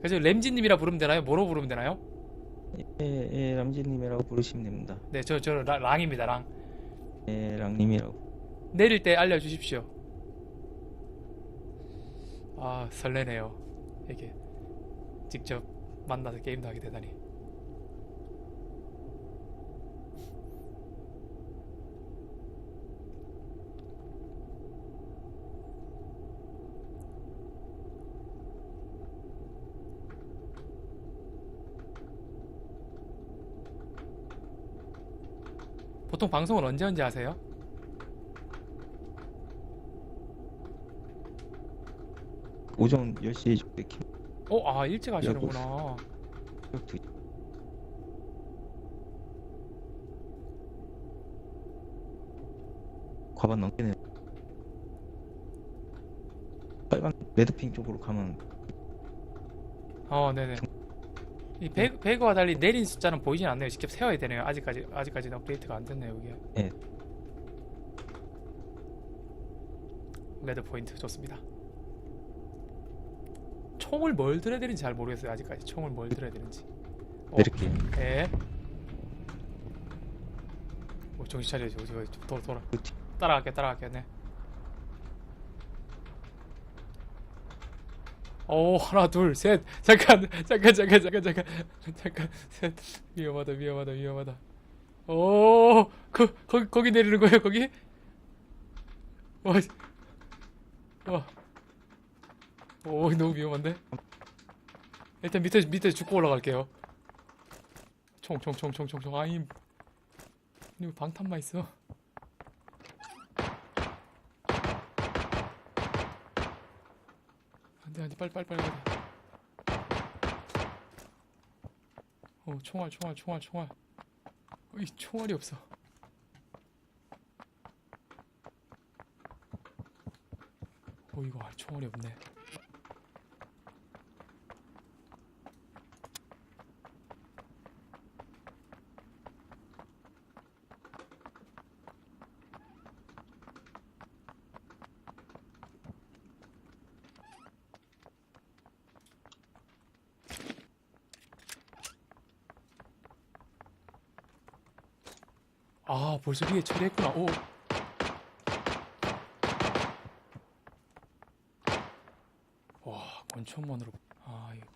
그래서 램지님이라 부르면 되나요? 뭐로 부르면 되나요? 예, 예, 람지님이라고 부르시면 됩니다. 네, 저, 저 라- 랑입니다, 랑. 예, 랑님이라고. 내릴 때 알려주십시오. 아, 설레네요. 이렇게 직접 만나서 게임도 하게 되다니. 보통 방송은 언제 언제 하세요? 오전 10시 정도에 킴 어, 아, 일찍 하시는구나. 드 과반 넘게는 빨간 레드핑 쪽으로 가면 어, 네네. 이 배, 배그와 달리 내린 숫자는 보이진 않네요. 직접 세워야 되네요. 아직까지, 아직까지는 업데이트가 안 됐네요, 이게. 네. 레드 포인트 좋습니다. 총을 뭘 들어야 되는지 잘 모르겠어요, 아직까지. 총을 뭘 들어야 되는지. 어, 내릴게요. 네. 어, 정신 차려야지. 어디, 어디, 돌아, 돌아. 따라갈게, 따라갈게, 네. 오, 하나, 둘, 셋. 잠깐, 잠깐, 잠깐, 잠깐, 잠깐, 잠깐, 셋. 위험하다, 위험하다, 위험하다. 오, 거, 거기, 거기 내리는 거예요, 거기? 와, 와. 오, 너무 위험한데? 일단 밑에, 밑에 죽고 올라갈게요. 총, 총, 총, 총, 총, 총. 아임. 이거 방탄만 있어. 안돼 빨리 빨리 빨리 빨리 어 총알 총알 총알 총알. 어, 이 총알이 없어. 어 이거 아, 총알이 없네 아 벌써 위에 처리했구나 오 와, 권총만으로 아, 이거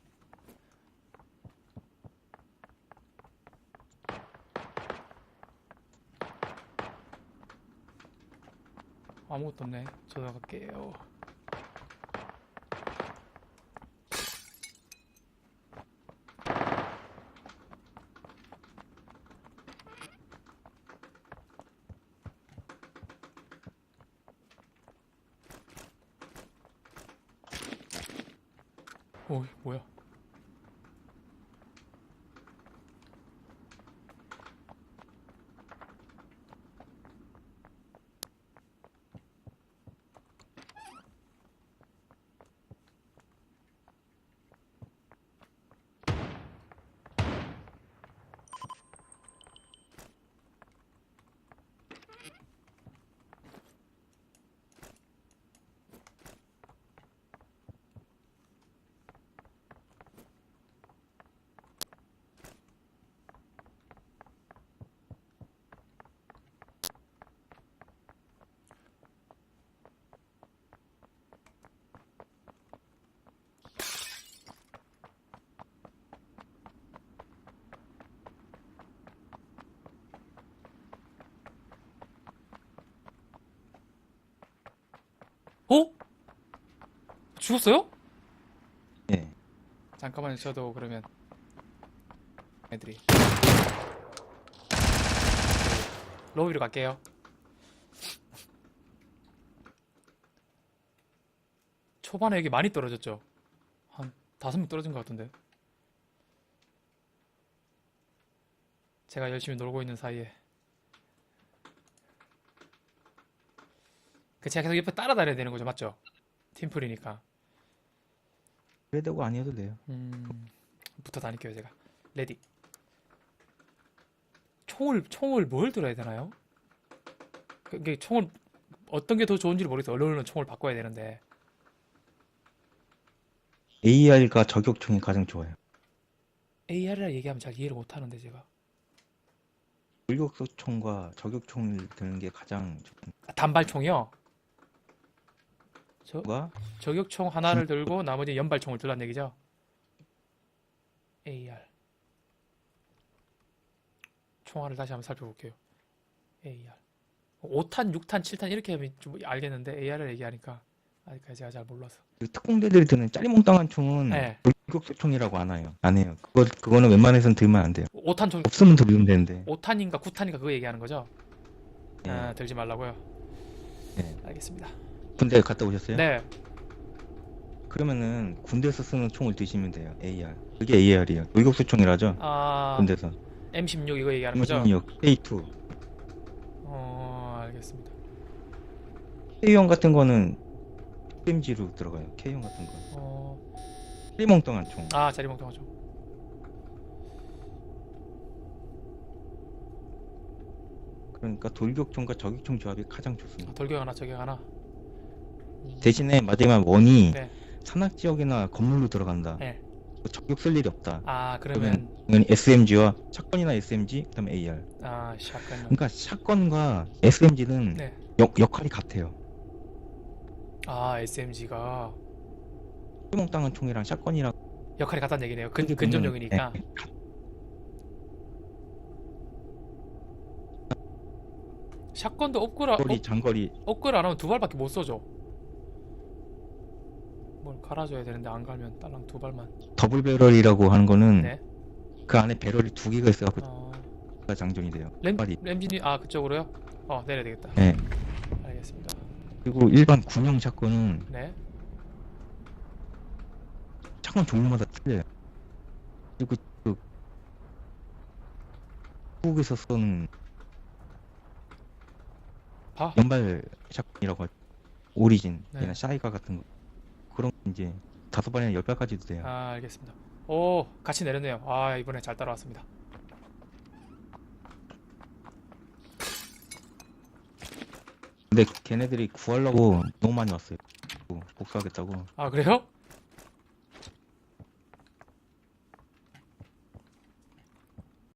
아무것도 없네. 저 나갈게요. 어, 뭐야? 어? 죽었어요? 예. 잠깐만요. 저도 그러면 애들이 로비로 갈게요. 초반에 여기 많이 떨어졌죠? 한 다섯 명 떨어진 것 같은데. 제가 열심히 놀고 있는 사이에. 그 제가 계속 옆에 따라다녀야 되는 거죠, 맞죠? 팀플이니까. 그래 되고 아니어도 돼요. 음, 붙어 다닐게요, 제가. 레디. 총을, 총을 뭘 들어야 되나요? 그게 총을, 어떤 게 더 좋은지 모르겠어요. 얼른 얼른 총을 바꿔야 되는데. AR과 저격총이 가장 좋아요. AR이라 얘기하면 잘 이해를 못 하는데 제가. 돌격소총과 저격총을 드는 게 가장 아, 단발총이요? 저, 좋가 저격총 하나를 들고 나머지 연발총을 들란 얘기죠? AR. 총알을 다시 한번 살펴볼게요. AR. 5탄, 6탄, 7탄 이렇게 하면 좀 알겠는데 AR을 얘기하니까 아직까지 제가 잘 몰라서. 그 특공대들이 드는 짜리몽땅한 총은 네. 돌격소총이라고 안 해요. 안 해요. 그거 그거는 웬만해선 들면 안 돼요. 5탄 총, 없으면 들으면 되는데. 5탄인가 9탄인가 그거 얘기하는 거죠? 네. 아, 들지 말라고요? 네. 알겠습니다. 군대 갔다 오셨어요? 네. 그러면은 군대에서 쓰는 총을 드시면 돼요. AR. 그게 AR이에요. 돌격소총이라죠. 아, 군대에서. M16 이거 얘기하는 거죠? M16, K2. 어, 알겠습니다. K1 같은 거는 SMG로 들어가요. K1 같은 거. 어, 짜리몽땅한 총. 아, 자리멍텅하죠. 그러니까 돌격총과 저격총 조합이 가장 좋습니다. 돌격 하나, 저격 하나. 대신에 마지막 원이 네. 산악 지역이나 건물로 들어간다. 네. 저격 쓸 일이 없다. 아, 그러면 이건 SMG와 샷건이나 SMG, 그다음에 AR. 아, 샷건. 그러니까 샷건과 SMG는 네. 역, 역할이 같아요. 아, SMG가 뚜멍땅한 총이랑 샷건이랑 역할이 같다는 얘기네요. 근, 음, 근접용이니까. 네. 샷건도 업글, 업, 장거리 업글 안 하면 두 발밖에 못 써줘. 뭘 갈아줘야 되는데 안 갈면 딸랑 두 발만. 더블 배럴이라고 하는 거는 네. 그 안에 배럴이 두 개가 있어갖고 어, 장전이 돼요. 램, 발이. 램진이, 아, 그쪽으로요? 어, 내려 야 되겠다. 네. 알겠습니다. 그리고 일반 군용 샷건은 네. 샷건 종류마다 틀려요. 그리고 그 한국에서 쓰는 아, 연발 샷건이라고 하죠. 오리진, 네. 이나 샤이가 같은 거 이제 다섯 발이나 열 발까지도 돼요. 아, 알겠습니다. 오, 같이 내렸네요. 아, 이번에 잘 따라왔습니다. 근데 걔네들이 구하려고 너무 많이 왔어요. 복수하겠다고. 아, 그래요?